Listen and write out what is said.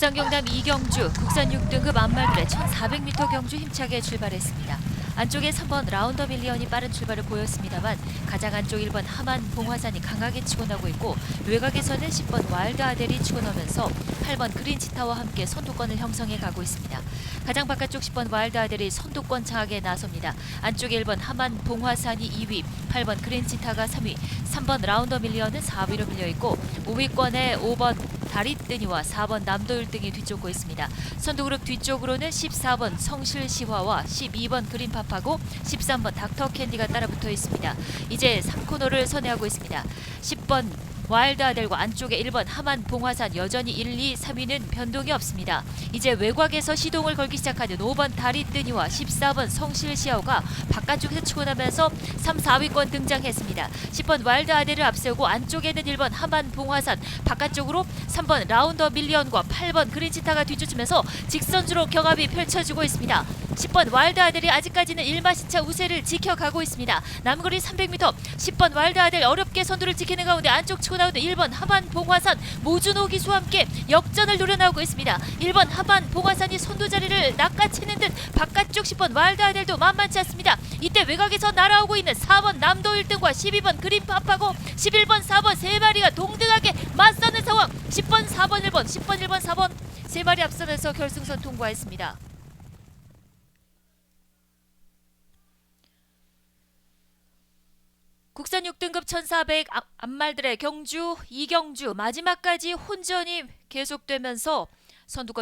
부산 경남 이경주 국산 6등급 안말들의 1400m 경주 힘차게 출발했습니다. 안쪽에 3번 라운더 밀리언이 빠른 출발을 보였습니다만 가장 안쪽 1번 하만 봉화산이 강하게 치고 나고 있고 외곽에서는 10번 와일드 아델이 치고 나면서 8번 그린치타와 함께 선두권을 형성해 가고 있습니다. 가장 바깥쪽 10번 와일드 아델이 선두권 장악에 나섭니다. 안쪽 1번 하만 봉화산이 2위, 8번 그린치타가 3위, 3번 라운더 밀리언은 4위로 밀려 있고 5위권에 5번 다리뜨니와 4번 남도율 등이 뒤쫓고 있습니다. 선두그룹 뒤쪽으로는 14번 성실시화와 12번 그린팝하고 13번 닥터캔디가 따라붙어 있습니다. 이제 3코너를 선회하고 있습니다. 10번 와일드 아델과 안쪽에 1번 하만 봉화산 여전히 1, 2, 3위는 변동이 없습니다. 이제 외곽에서 시동을 걸기 시작하는 5번 다리뜨니와 14번 성실시아오가 바깥쪽에서 치고 나면서 3, 4위권 등장했습니다. 10번 와일드 아델을 앞세우고 안쪽에는 1번 하만 봉화산 바깥쪽으로 3번 라운더 밀리언과 8번 그린치타가 뒤쫓으면서 직선주로 경합이 펼쳐지고 있습니다. 10번 와일드 아델이 아직까지는 1마시차 우세를 지켜가고 있습니다. 남거리 300m 10번 와일드 아델 어렵게 선두를 지키는 가운데 안쪽 치고 나오는 1번 하반 봉화산 모준호 기수와 함께 역전을 노려나오고 있습니다. 1번 하반 봉화산이 선두 자리를 낚아채는 듯 바깥쪽 10번 와일드 아델도 만만치 않습니다. 이때 외곽에서 날아오고 있는 4번 남도 1등과 12번 그린팝하고 11번 4번 세 마리가 동등하게 맞서는 상황 10번 4번 1번 10번 1번 4번 세 마리 앞선에서 결승선 통과했습니다. 국산 6등급 1400 앞- 앞말들의 경주 이경주 마지막까지 혼전이 계속되면서 선두권